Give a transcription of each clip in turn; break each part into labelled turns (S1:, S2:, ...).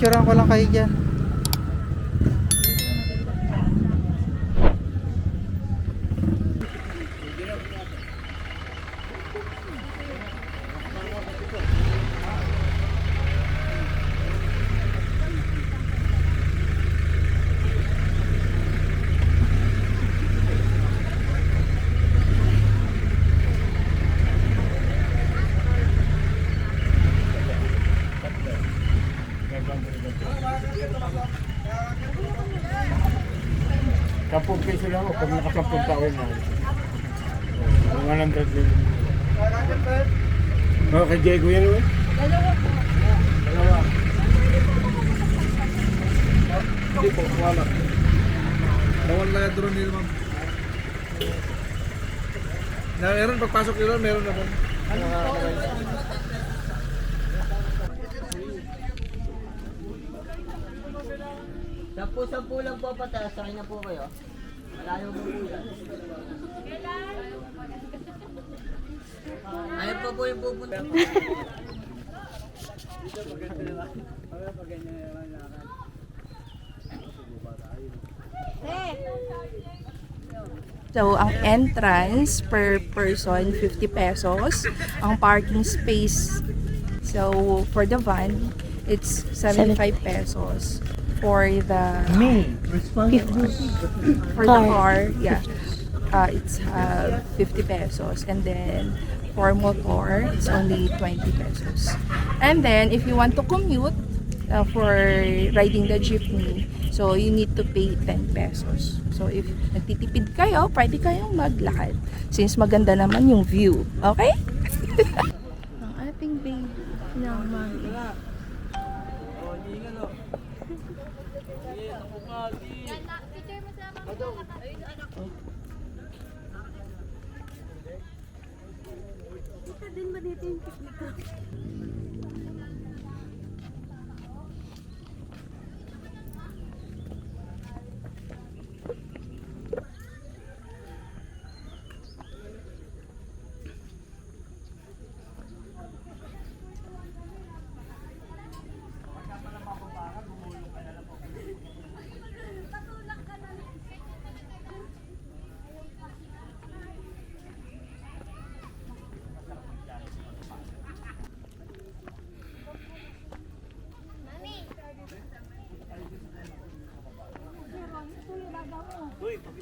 S1: sige, picturean ko lang kayo dyan.
S2: Kapag piso lang ako, pag nakasampung taon na. Mga nandad din. Oh, kay Diego yan eh. Dalawa.
S3: Hindi po, wala. Bawal na doon nila, ma'am. Na, meron, pagpasok nila, meron naman.
S4: Sampu-sampu lang po pataas, sakay na po kayo. Malayo po po yan. Ayun po po yung pupunta.
S5: So, ang entrance per person, 50 pesos. Ang parking space, so, for the van, it's 75 pesos. For the... For the car, yeah. Uh, it's uh, 50 pesos. And then, for motor, it's only 20 pesos. And then, if you want to commute uh, for riding the jeepney, so you need to pay 10 pesos. So, if nagtitipid kayo, pwede kayong maglakad. Since maganda naman yung view. Okay? Ang ating baby naman.
S1: Kita din ba
S5: dito yung picnic?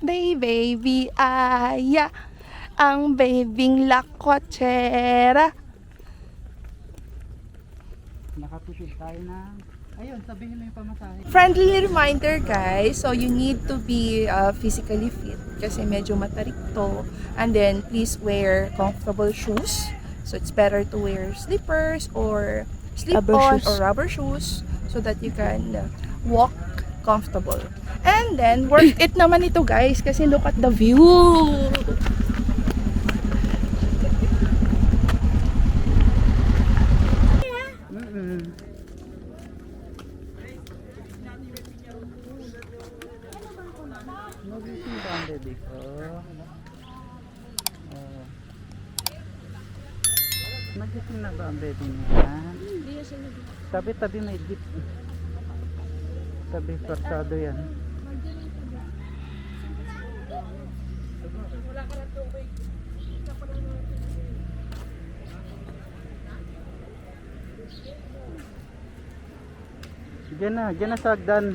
S5: birthday, baby! Aya! Ang babing lakwachera.
S1: Nakatipid tayo na. Ayun, sabihin mo yung pamasahe.
S5: Friendly reminder, guys. So, you need to be uh, physically fit kasi medyo matarik to. And then, please wear comfortable shoes. So, it's better to wear slippers or slip-on or rubber shoes so that you can uh, walk comfortable. And then, worth it naman ito, guys, kasi look at the view.
S1: Mm-mm. Magising na ba ang baby niya? Tabi-tabi may jeep. Tabi, korsado yan. Diyan na, diyan na sa hagdan.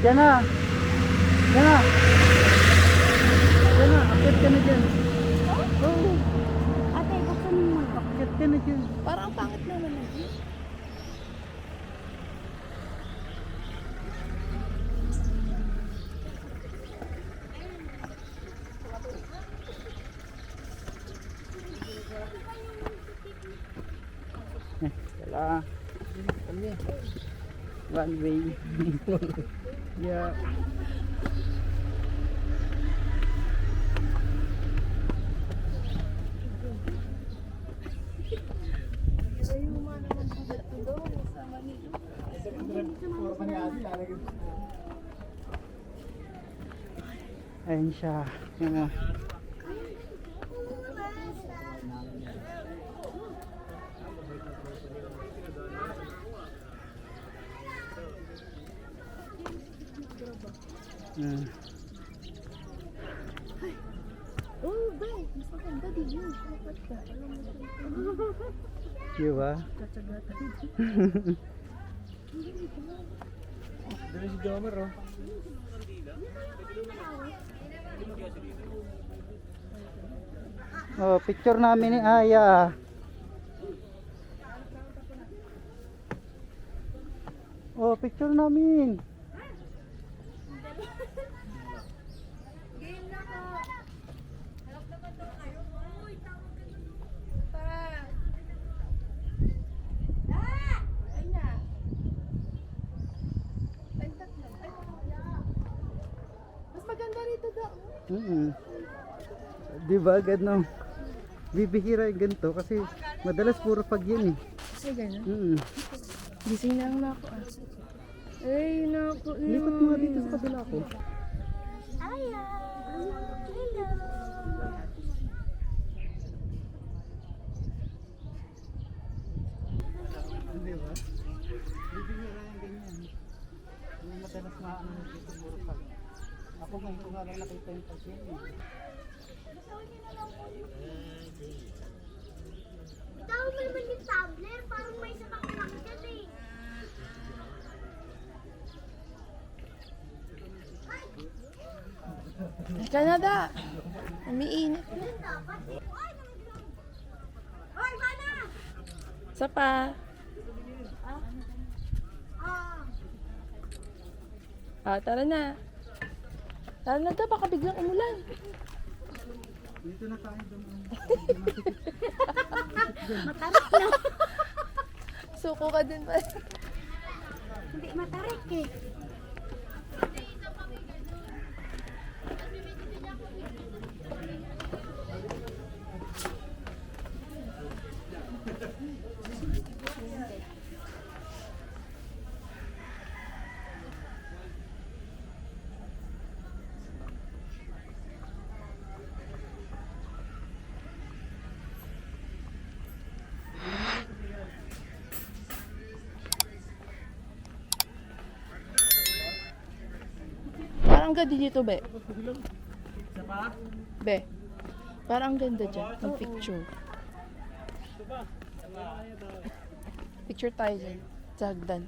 S1: Diyan na. Diyan na. Diyan na, akit ka na ka na dyan.
S5: Parang ang pangit naman na
S1: dyan. Wala. One way. yeah. Ayan siya. Yung, Mm.
S6: Oh, ba? Mas maganda din yun. Dapat ka.
S1: Di ba?
S3: Dali si Jomer, oh.
S1: Oh, picture namin ni Aya. Oh, picture namin.
S5: Mas maganda rito daw.
S1: Mm Di ba? Ganun. Bibihira yung ganito kasi madalas puro pag yun eh.
S5: Kasi gano'n.
S1: Mm
S5: Gising na lang ako. ah. Ay, naku.
S1: Lipat mo nga dito sa kabila ko.
S6: Aya! Hello!
S1: Di ba? Bibihira yung ganyan. Yung madalas maano. Nga lang nakita yung pag yun eh.
S6: Itaw mo naman yung tablet. Parang may pang lang dyan eh.
S5: Canada. Umiinit.
S6: Hoy, mana!
S5: Isa pa.
S6: Ah!
S5: Ah, tara na. Tara na daw, baka biglang umulan.
S1: Dito na tayo doon.
S6: Matarik na.
S5: Suko ka din ba?
S6: Hindi matarik eh.
S5: Parang ganda dito, be. Be. Parang ganda dyan. Mag-picture. Picture tayo dyan. Sa hagdan.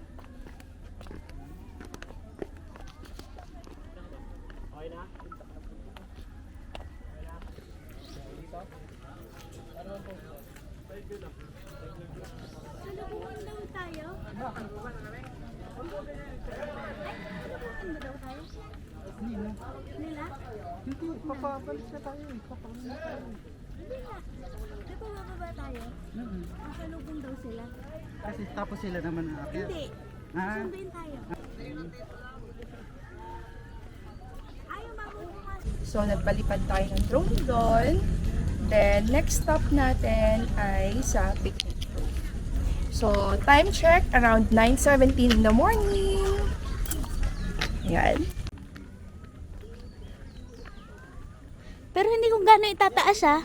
S6: Salubungan daw tayo. Ay, salubungan ba daw tayo? Nila?
S1: Hindi, papabalis na tayo eh. Papabalis na tayo.
S6: Hindi nga. Di ba bababa tayo?
S1: Mm
S6: Masalubong daw sila.
S1: Kasi tapos sila naman ang akyat.
S6: Hindi.
S1: Ah,
S6: Sunduin tayo.
S5: So, nagpalipad tayo ng drone doon. Then, next stop natin ay sa picnic. So, time check, around 9.17 in the morning. Yan.
S6: Gaano itataas ah.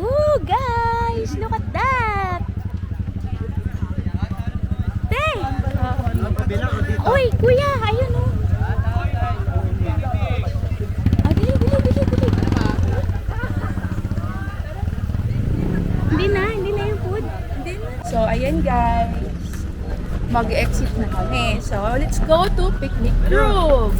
S6: Ooh, guys! Look at that! Te! Uy, kuya! Ayun oh! Ah, bili, food.
S5: So, ayan guys. Mag-exit na kami. So, let's go to picnic room.